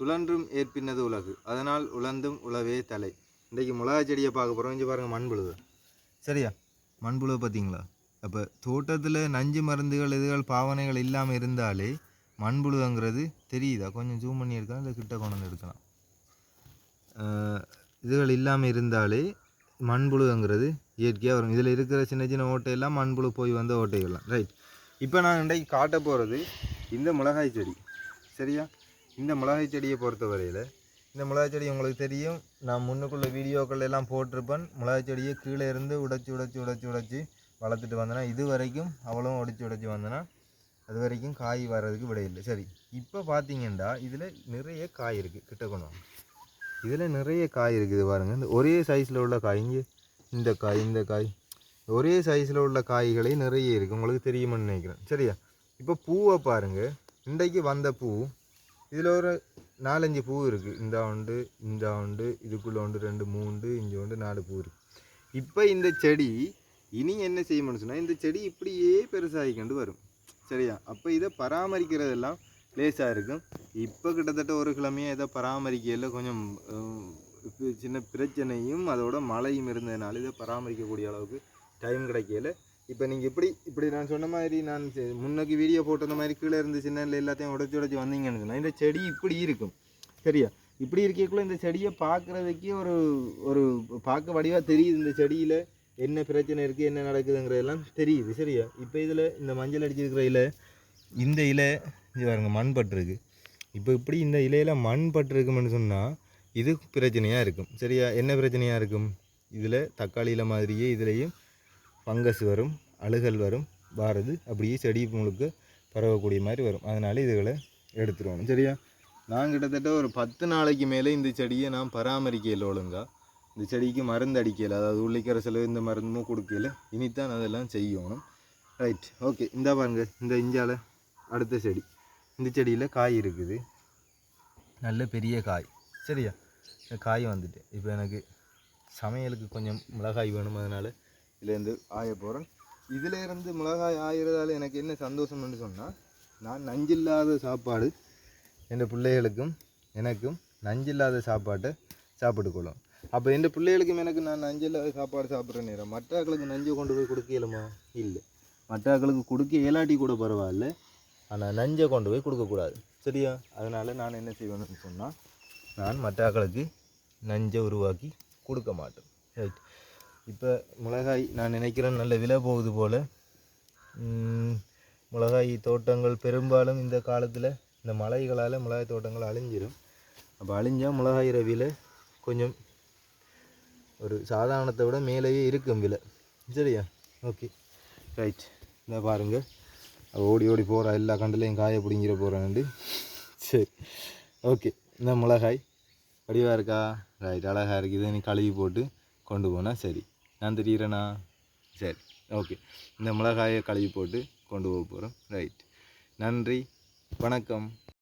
சுழன்றும் ஏற்பின்னது உலகு. அதனால் உழந்தும் உழவே தலை. இன்றைக்கு மிளகா செடியை பார்க்க போகிறோம் இங்கே பாருங்கள் மண்புழுவை. சரியா? மண்புழுவை பார்த்தீங்களா? அப்போ தோட்டத்தில் நஞ்சு மருந்துகள் இதுகள் பாவனைகள் இல்லாமல் இருந்தாலே மண்புழுங்கிறது தெரியுதா? கொஞ்சம் ஜூம் பண்ணி எடுக்கலாம். இல்லை கிட்ட கொண்டு வந்து எடுக்கலாம். இதுகள் இல்லாமல் இருந்தாலே மண்புழுங்கிறது இயற்கையாக வரும். இதில் இருக்கிற சின்ன சின்ன ஓட்டையெல்லாம் மண்புழு போய் வந்த ஓட்டைகள்லாம். ரைட் இப்போ நான் இன்றைக்கு காட்ட போகிறது இந்த மிளகாய் செடி. சரியா? இந்த மிளகாய் செடியை பொறுத்த வரையில் இந்த மிளகாய் செடி உங்களுக்கு தெரியும். நான் முன்னுக்குள்ள வீடியோக்கள் எல்லாம் போட்டிருப்பேன். மிளகாய் செடியை கீழே இருந்து உடைச்சி உடைச்சி உடைச்சி உடைச்சி வளர்த்துட்டு வந்தேன்னா இது வரைக்கும் அவ்வளோ உடைச்சி உடைச்சி வந்தேன்னா அது வரைக்கும் காய் வர்றதுக்கு விடையில்லை சரி இப்போ பார்த்தீங்கன்னா இதில் நிறைய காய் இருக்குது கிட்ட கொண்டு இதில் நிறைய காய் இருக்குது பாருங்கள் இந்த ஒரே சைஸில் உள்ள காய் இங்கே இந்த காய் இந்த காய். ஒரே சைஸில் உள்ள காய்களே நிறைய இருக்குது உங்களுக்கு தெரியுமான்னு நினைக்கிறேன். சரியா? இப்போ பூவை பாருங்கள் இன்றைக்கு வந்த பூ இதில் ஒரு நாலஞ்சு பூ இருக்குது இந்த உண்டு இந்த உண்டு இதுக்குள்ளே உண்டு ரெண்டு மூண்டு இஞ்சி உண்டு நாலு பூ இருக்குது இப்போ இந்த செடி இனி என்ன செய்யணும்னு சொன்னால் இந்த செடி இப்படியே பெருசாகிக்கொண்டு வரும். சரியா? அப்போ இதை பராமரிக்கிறதெல்லாம் லேசாக இருக்கும். இப்போ கிட்டத்தட்ட ஒரு கிழமையாக இதை பராமரிக்கையில் கொஞ்சம் சின்ன பிரச்சனையும் அதோட மழையும் இருந்ததுனால இதை பராமரிக்கக்கூடிய அளவுக்கு டைம் கிடைக்கல இப்போ நீங்கள் எப்படி இப்படி நான் சொன்ன மாதிரி நான் செ- முன்னைக்கு வீடியோ போட்டிருந்த மாதிரி கீழே இருந்து சின்ன எல்லாத்தையும் உடச்சி உடச்சி வந்தீங்கன்னு சொன்னால் இந்த செடி இப்படி இருக்கும். சரியா? இப்படி இருக்கக்குள்ள இந்த செடியை பார்க்குறதுக்கே ஒரு ஒரு பார்க்க வடிவாக தெரியுது. இந்த செடியில் என்ன பிரச்சனை இருக்குது என்ன நடக்குதுங்கிறதெல்லாம் தெரியுது. சரியா? இப்போ இதில் இந்த மஞ்சள் அடிச்சிருக்கிற இலை இந்த இலை இது பாருங்க மண் பட்டிருக்கு இப்போ இப்படி இந்த இலையில மண் பட்டுருக்குமென்னு சொன்னால் இது பிரச்சனையாக இருக்கும். சரியா? என்ன பிரச்சனையாக இருக்கும்? இதில் தக்காளியில் மாதிரியே இதுலேயும் ஃபங்கஸ் வரும் அழுகல் வரும் வாரது. அப்படியே செடி முழுக்க பரவக்கூடிய மாதிரி வரும். அதனால் இதுகளை எடுத்துருவோம். சரியா? நான் கிட்டத்தட்ட ஒரு பத்து நாளைக்கு மேலே இந்த செடியை நான் பராமரிக்கல ஒழுங்காக இந்த செடிக்கு மருந்து அடிக்கல. அதாவது உள்ளிக்கிற செலவு இந்த மருந்தும் கொடுக்கல. இனித்தான் அதெல்லாம் செய்யணும். ரைட் ஓகே இந்த பாருங்க. இந்த இஞ்சால அடுத்த செடி. இந்த செடியில் காய் இருக்குது. நல்ல பெரிய காய். சரியா? காய் வந்துட்டு. இப்போ எனக்கு சமையலுக்கு கொஞ்சம் மிளகாய் வேணும். அதனால் இதுலேருந்து ஆய போகிறேன் இதிலேருந்து மிளகாய் ஆகிறதால எனக்கு என்ன சந்தோஷம்னு சொன்னால் நான் நஞ்சில்லாத சாப்பாடு என் பிள்ளைகளுக்கும் எனக்கும் நஞ்சில்லாத சாப்பாட்டை சாப்பிட்டு கொள்ளும். அப்போ என் பிள்ளைகளுக்கும் எனக்கு நான் நஞ்சில்லாத சாப்பாடு சாப்பிட்ற நேரம். மற்றாக்களுக்கு நஞ்சை கொண்டு போய் கொடுக்க இயலுமா? இல்லை. மற்றாக்களுக்கு கொடுக்க இயலாட்டி கூட பரவாயில்ல. ஆனால் நஞ்சை கொண்டு போய் கொடுக்கக்கூடாது சரியா? அதனால் நான் என்ன செய்வேன்னு சொன்னால் நான் மற்றாக்களுக்கு நஞ்சை உருவாக்கி கொடுக்க மாட்டேன். ரைட் இப்போ மிளகாய் நான் நினைக்கிறேன் நல்ல விலை போகுது போல். மிளகாய் தோட்டங்கள் பெரும்பாலும் இந்த காலத்தில் இந்த மலைகளால் மிளகாய் தோட்டங்கள் அழிஞ்சிடும் அப்போ அழிஞ்சால் மிளகாய் விலை கொஞ்சம் ஒரு சாதாரணத்தை விட மேலேயே இருக்கும் விலை. சரியா? ஓகே ரைட் இந்த பாருங்கள் ஓடி ஓடி போகிற எல்லா கண்டுலையும் காய பிடிங்கிற போகிறான்ண்டு சரி. ஓகே இந்த மிளகாய். வடிவாக இருக்கா? ரைட் அழகாக இருக்குது. இதை நீ கழுவி போட்டு கொண்டு போனால் சரி. நான் தெரியுறேனா சரி ஓகே இந்த மிளகாயை கழுவி போட்டு கொண்டு போக போகிறோம் ரைட் நன்றி வணக்கம்.